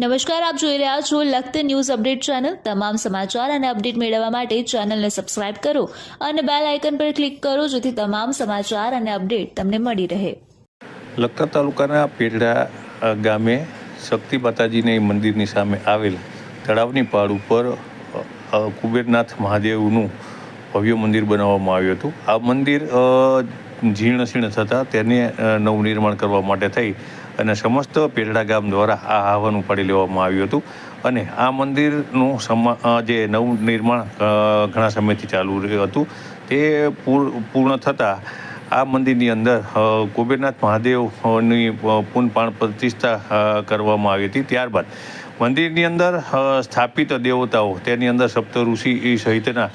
નમસ્કાર, આપ જોઈ રહ્યા છો લખત ન્યૂઝ અપડેટ ચેનલ. તમામ સમાચાર અને અપડેટ મેળવવા માટે ચેનલને સબસ્ક્રાઇબ કરો અને બેલ આઇકન પર ક્લિક કરો જેથી તમામ સમાચાર અને અપડેટ તમને મળી રહે. લખતર તાલુકાના પેઢડા ગામે શક્તિ માતાજીને મંદિરની સામે આવેલ તળાવની પાળ ઉપર કુબેરનાથ મહાદેવનું ભવ્ય મંદિર બનાવવામાં આવ્યું હતું. આ મંદિર જીર્ણ શીર્ણ થતાં તેને નવનિર્માણ કરવા માટે થઈ અને સમસ્ત પેઢડા ગામ દ્વારા આ આહવાન ઉપાડી લેવામાં આવ્યું હતું. અને આ મંદિરનું સમા જે નવનિર્માણ ઘણા સમયથી ચાલુ રહ્યું હતું તે પૂર- પૂર્ણ થતાં આ મંદિરની અંદર કુબેરનાથ મહાદેવની અ, પૂન પ્રાણ પ્રતિષ્ઠા કરવામાં આવી હતી. ત્યારબાદ મંદિરની અંદર સ્થાપિત દેવતાઓ, તેની અંદર સપ્ત ઋષિ સહિતના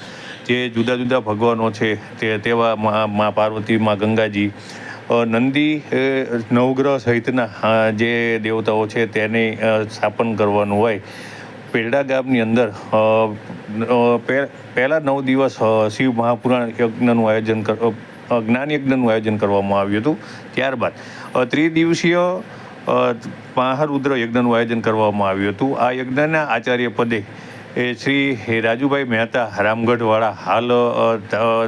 જે જુદા જુદા ભગવાનો છે, તે તેવા મા પાર્વતી મા ગંગાજી નંદી નવગ્રહ સહિતના જે દેવતાઓ છે તેને સ્થાપન કરવાનું હોય. પેરડા ગામની અંદર પહેલા નવ દિવસ શિવ મહાપુરાણ યજ્ઞનું આયોજન જ્ઞાન યજ્ઞનું આયોજન કરવામાં આવ્યું હતું, ત્યારબાદ ત્રિદિવસીય મહારુદ્ર યજ્ઞનું આયોજન કરવામાં આવ્યું હતું. આ યજ્ઞના આચાર્ય પદે એ શ્રી રાજુભાઈ મહેતા રામગઢવાળા હાલ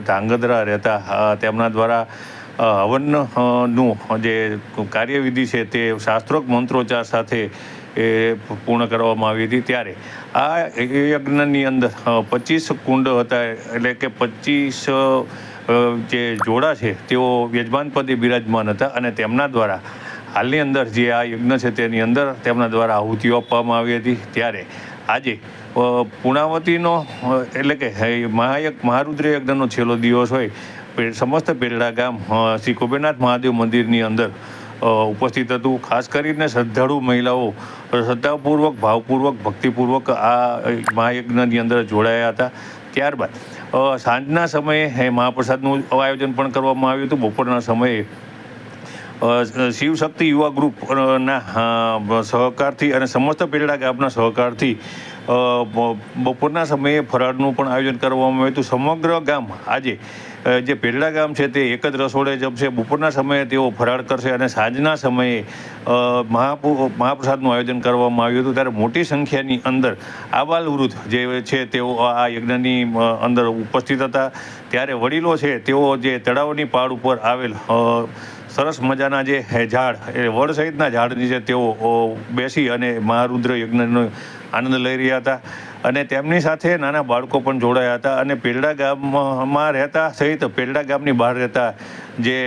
ધાંગધ્રા રહેતા તેમના દ્વારા અ, હવન અ, નું જે કાર્યવિધિ છે તે શાસ્ત્રોક્ત મંત્રોચ્ચાર સાથે એ પૂર્ણ કરવામાં આવી હતી ત્યારે. આ યજ્ઞની અંદર પચીસ કુંડ હતા એટલે કે પચીસ જે જોડા છે તેઓ યજમાન પદે બિરાજમાન હતા અને તેમના દ્વારા હાલની અંદર જે આ યજ્ઞ છે તેની અંદર તેમના દ્વારા આહુતિઓ આપવામાં આવી હતી. ત્યારે આજે પૂર્ણાવતીનો એટલે કે મહાયક મહારુદ્ર યજ્ઞનો છેલ્લો દિવસ હોય સમસ્ત પેરડા ગામ શ્રી કુબેરનાથ મહાદેવ મંદિરની અંદર ઉપસ્થિત હતું. ખાસ કરીને શ્રદ્ધાળુ મહિલાઓ, શ્રદ્ધાપૂર્વક, ભાવપૂર્વક, ભક્તિપૂર્વક આ મહાયજ્ઞની અંદર જોડાયા હતા. ત્યારબાદ સાંજના સમયે મહાપ્રસાદનું આયોજન પણ કરવામાં આવ્યું હતું. બપોરના સમયે શિવશક્તિ યુવા ગ્રુપ અ, ના અ, સહકારથી અને સમસ્ત પેરડા ગામના સહકારથી બપોરના સમયે ફરાળનું પણ આયોજન કરવામાં આવ્યું હતું. સમગ્ર ગામ આજે જે પેરડા ગામ છે તે એક જ રસોડે જમશે. બપોરના સમયે તેઓ ફરાળ કરશે અને સાંજના સમયે મહાપુ મહાપ્રસાદનું આયોજન કરવામાં આવ્યું હતું. ત્યારે મોટી સંખ્યાની અંદર આબાલ વૃદ્ધ જે છે તેઓ આ યજ્ઞની અંદર ઉપસ્થિત હતા. ત્યારે વડીલો છે તેઓ જે તળાવની પાળ ઉપર આવેલ સરસ મજાના જે ઝાડ, એ વડ સહિતના ઝાડ નીચે તેઓ બેસી અને મહારુદ્ર યજ્ઞનો આનંદ લઈ રહ્યા હતા. અને તેમની સાથે નાના બાળકો પણ જોડાયા હતા. અને પેરડા ગામમાં રહેતા સહિત પેરડા ગામની બહાર રહેતા જે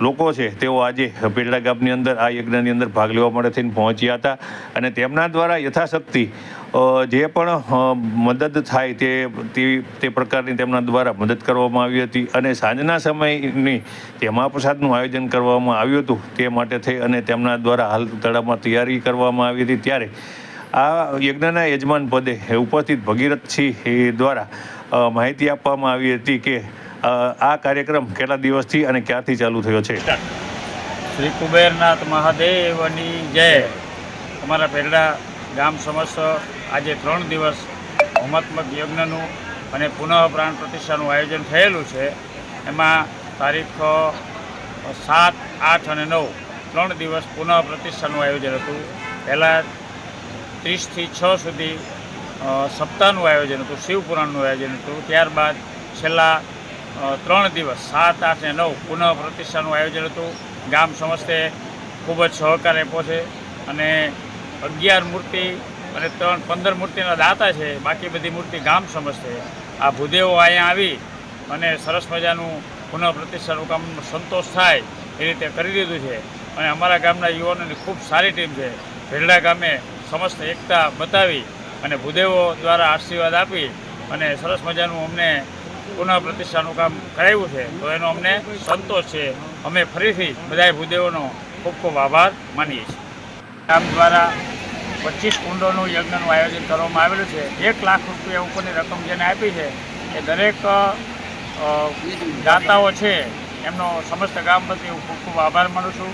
લોકો છે, તેઓ આજે પેરડા ગામની અંદર, આ યજ્ઞની અંદર ભાગ લેવા માટે થઈને પહોંચ્યા હતા અને તેમના દ્વારા યથાશક્તિ જે પણ મદદ થાય તે, તે- તે પ્રકારની તેમના દ્વારા મદદ કરવામાં આવી હતી અને સાંજના સમયની જે મહાપ્રસાદનું આયોજન કરવામાં આવ્યું હતું તે માટે થઈ અને તેમના દ્વારા હાલ તળાવમાં તૈયારી કરવામાં આવી હતી. ત્યારે આ યજ્ઞના યજમાન પદે ઉપસ્થિત ભગીરથસિંહ દ્વારા માહિતી આપવામાં આવી હતી કે આ કાર્યક્રમ કેટલા દિવસથી અને ક્યારથી ચાલુ થયો છે? શ્રી કુબેરનાથ મહાદેવની જય. અમારા પેરડા ગામ સમસ્ત આજે ત્રણ દિવસ હોમાત્મક યજ્ઞનું અને પુનઃ પ્રાણ પ્રતિષ્ઠાનું આયોજન થયેલું છે. એમાં તારીખ સાત, આઠ અને નવ, ત્રણ દિવસ પુનઃ પ્રતિષ્ઠાનું આયોજન હતું. પહેલાં ત્રીસથી છ સુધી સપ્તાહનું આયોજન હતું, શિવપુરાણનું આયોજન હતું. ત્યારબાદ છેલ્લા ત્રણ દિવસ, સાત, આઠ ને નવ પુનઃ પ્રતિષ્ઠાનું આયોજન હતું. ગામ સમસ્તે ખૂબ જ સહકાર આપ્યો છે અને અગિયાર મૂર્તિ અને ત્રણ પંદર મૂર્તિના દાતા છે. બાકી બધી મૂર્તિ ગામ સમસ્તે. આ ભૂદેવો અહીંયા આવી અને સરસ મજાનું પુનઃ પ્રતિષ્ઠાનું કામ સંતોષ થાય એ રીતે કરી દીધું છે. અને અમારા ગામના યુવાનોની ખૂબ સારી ટીમ છે. ભેરડા ગામે સમસ્ત એકતા બતાવી અને ભૂદેવો દ્વારા આશીર્વાદ આપી અને સરસ મજાનું અમને પુનઃ કામ કરાવ્યું છે, તો એનો અમને સંતોષ છે. અમે ફરીથી બધા ભૂદેવોનો ખૂબ ખૂબ આભાર માનીએ છીએ. ગામ દ્વારા પચીસ કુંડોનું યજ્ઞનું આયોજન કરવામાં આવેલું છે. એક લાખ રૂપિયા ઉપરની રકમ જેને આપી છે, એ દરેક દાતાઓ છે, એમનો સમસ્ત ગામ પ્રત્યે હું ખૂબ ખૂબ આભાર માનું છું.